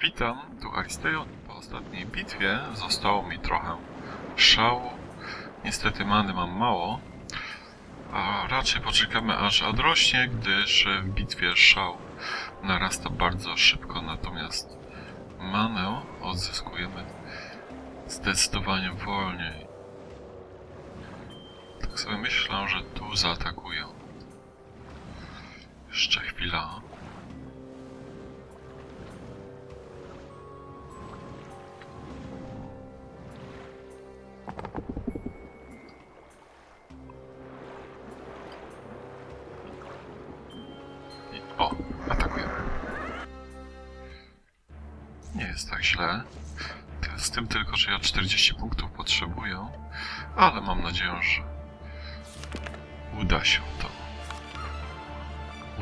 Witam, tu Aristejon. Po ostatniej bitwie zostało mi trochę szału. Niestety many mam mało, a raczej poczekamy aż odrośnie, gdyż w bitwie szał narasta bardzo szybko, natomiast manę odzyskujemy zdecydowanie wolniej. Tak sobie myślę, że tu zaatakuję. Ja 40 punktów potrzebuję, ale mam nadzieję, że uda się to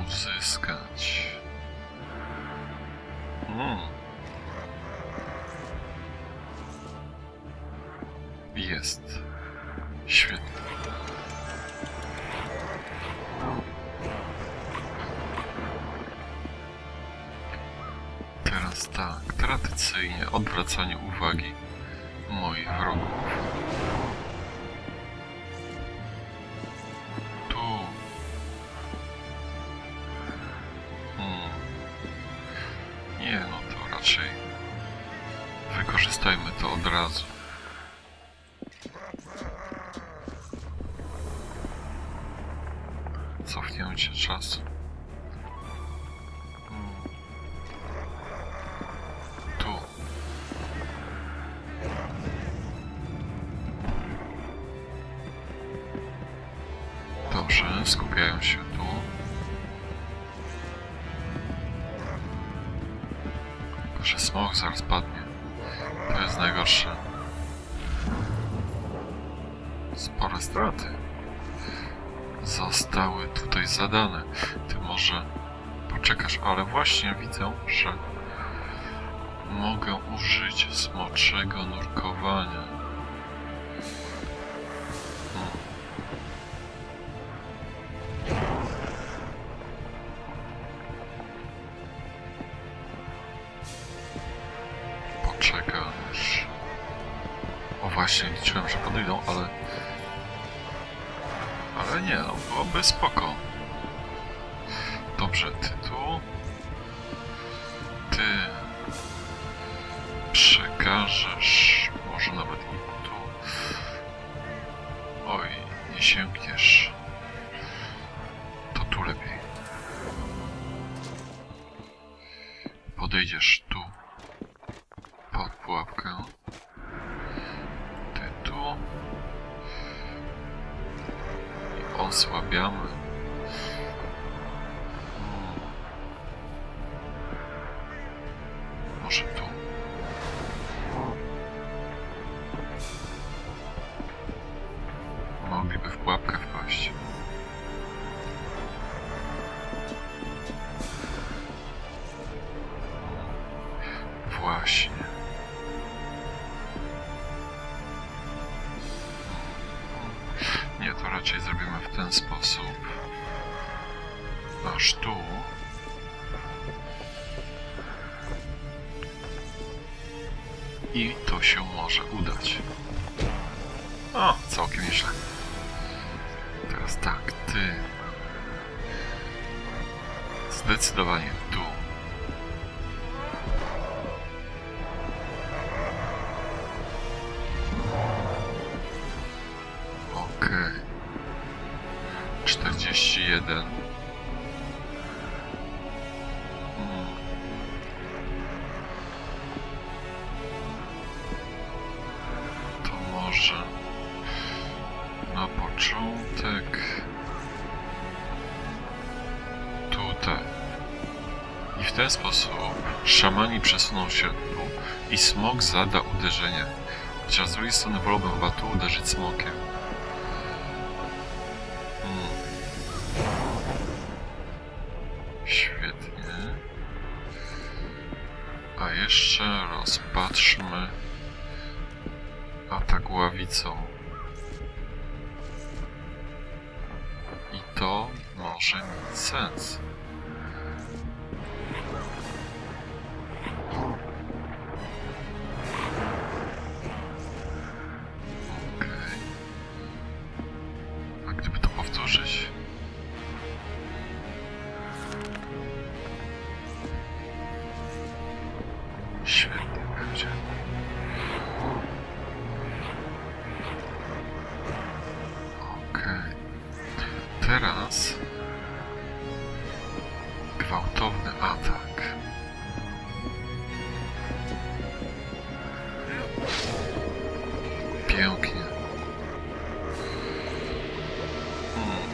uzyskać. Mm. Jest. Świetnie. Teraz tak, tradycyjnie odwracanie uwagi moich wrogów. Tu. Hmm. Nie, no to raczej wykorzystajmy to od razu. Cofnięcie czasu. Spore straty zostały tutaj zadane. Ty może poczekasz, ale właśnie widzę, że mogę użyć smoczego nurkowania. Hmm. Poczekasz. O właśnie, liczyłem, że podejdą, ale... Ale nie, no byłoby spoko. Dobrze, ty tu. Ty przekażesz, może nawet i tu. Oj, nie sięgniesz. To tu lepiej. Podejdziesz Mogliby w pułapkę wpaść. Właśnie. Nie, to raczej zrobimy w ten sposób. Aż tu. I to się może udać. O, całkiem nieźle. Teraz tak, ty. Zdecydowanie tu. Okej. 41. szamani przesuną się tu i smok zada uderzenie. Chociaż z drugiej strony wolałbym chyba tu uderzyć smokiem. Hmm. Świetnie. A jeszcze rozpatrzmy atak ławicą. I to może mieć sens. Gwałtowny atak. Pięknie. Hmm.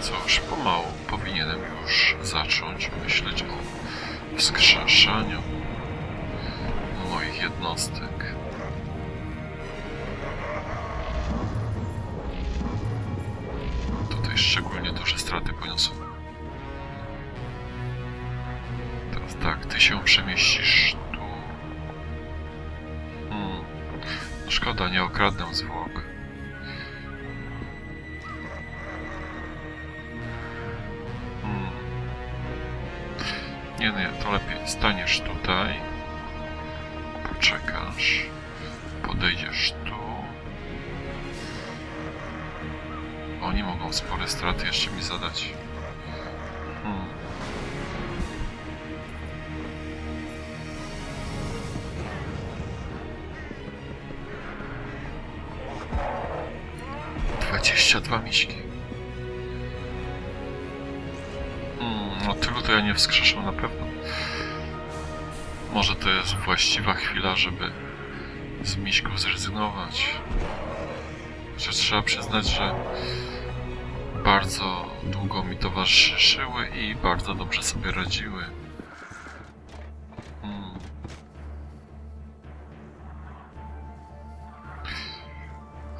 Cóż, pomału powinienem już zacząć myśleć o wskrzeszaniu moich jednostek. Tutaj szczególnie duże straty poniosłem. Się przemieścisz tu. Hmm. Szkoda, nie okradnę zwłok. Hmm. Nie, nie, to lepiej staniesz tutaj. Poczekasz. Podejdziesz tu. Oni mogą spore straty jeszcze mi zadać. Dwa miśki. Hmm, no tylu to ja nie wskrzeszam na pewno. Może to jest właściwa chwila, żeby z miśków zrezygnować. Chociaż trzeba przyznać, że bardzo długo mi towarzyszyły i bardzo dobrze sobie radziły. Hmm.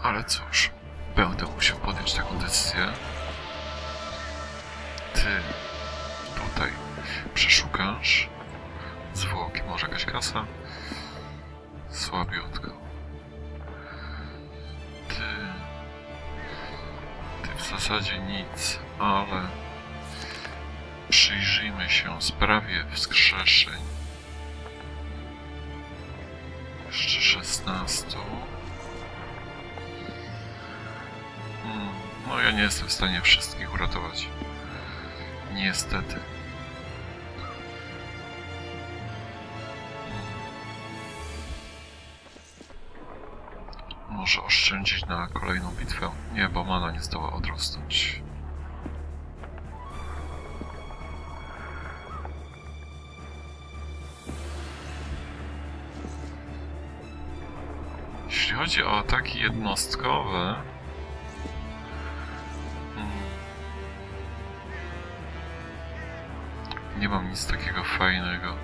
Ale cóż, będę musiał podjąć taką decyzję. Ty tutaj przeszukasz zwłoki, może jakaś kasa? Słabiutko. Ty ty w zasadzie nic, ale przyjrzyjmy się sprawie wskrzeszeń. Jeszcze 16. no ja nie jestem w stanie wszystkich uratować. Niestety. Może oszczędzić na kolejną bitwę? Nie, bo mana nie zdoła odrosnąć. Jeśli chodzi o ataki jednostkowe... mam nic takiego fajnego.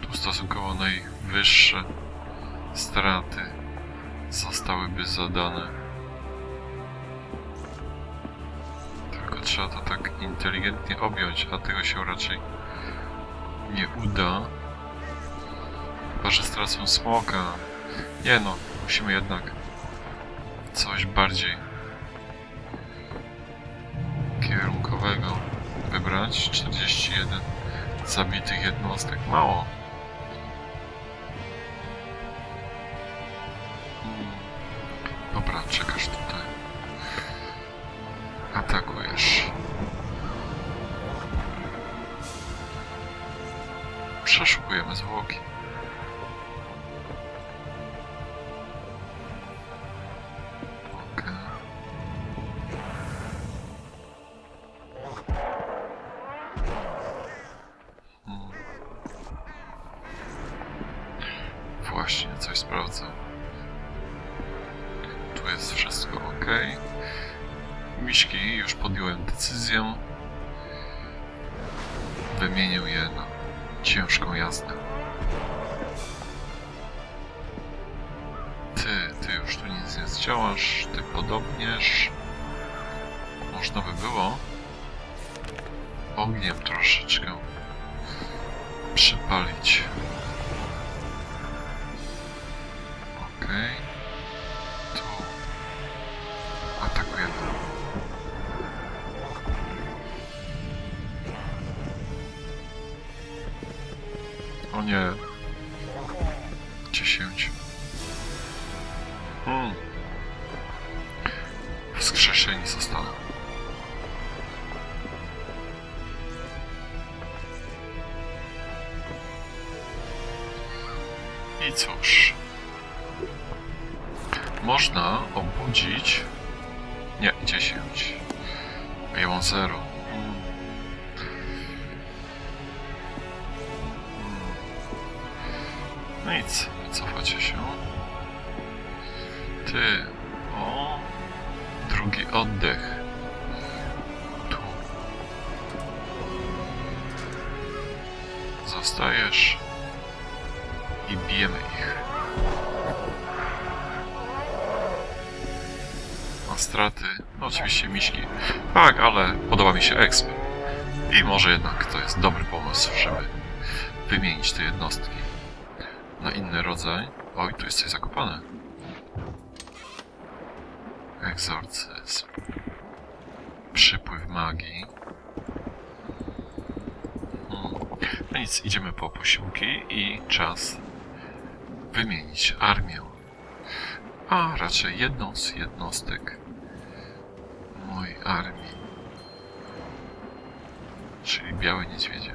Tu stosunkowo najwyższe straty zostałyby zadane. Tylko trzeba to tak inteligentnie objąć, a tego się raczej nie uda. Chyba, że stracą smoka. Nie no, musimy jednak coś bardziej kierunkowego wybrać. 41 zabitych jednostek. Mało. Wymienię je na ciężką jazdę. Ty, ty już tu nic nie zdziałasz, ty podobnież. Można by było ogniem troszeczkę przypalić. Okej. Tu atakujemy. O nie. Dziesięć. Hmm. Wskrzeszeni zostaną. I cóż. Można obudzić. Nie, 10. A ja mam 0. Nic, wycofacie się. Ty. O. Drugi oddech. Tu. Zostajesz. I bijemy ich. A straty? No oczywiście miśki. Tak, ale podoba mi się exp. I może jednak to jest dobry pomysł, żeby wymienić te jednostki na inny rodzaj. Oj, tu jest coś zakopane. Egzorcyzm. Przypływ magii. No nic, idziemy po posiłki i czas wymienić armię. A raczej jedną z jednostek mojej armii. Czyli białe niedźwiedzie.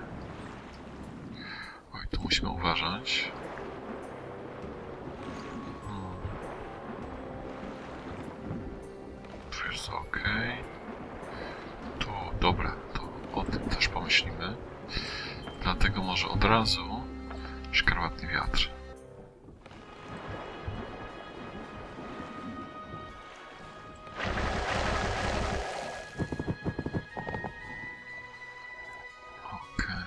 Oj, tu musimy uważać. Jest ok. Tu, dobra, to o tym też pomyślimy. Dlatego może od razu szkarłatny wiatr. Okej.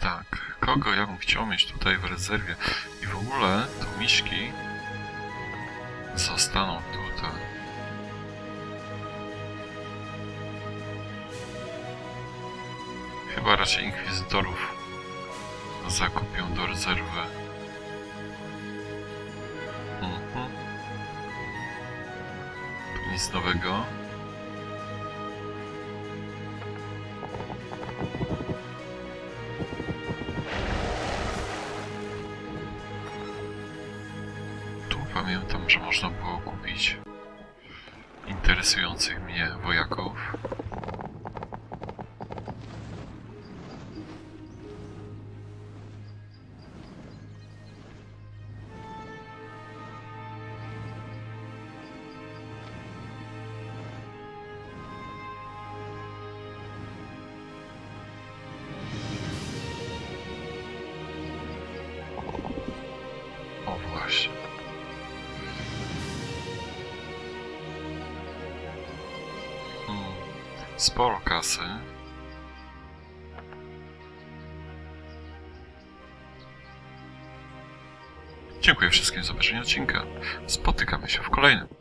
Tak, kogo ja bym chciał mieć tutaj w rezerwie? I w ogóle to miśki zostaną tutaj. Chyba raczej inkwizytorów zakupią do rezerwy. Mhm. Nic nowego. Tu pamiętam, że można było kupić interesujących mnie wojaków. Sporo kasy. Dziękuję wszystkim za obejrzenie odcinka. Spotykamy się w kolejnym.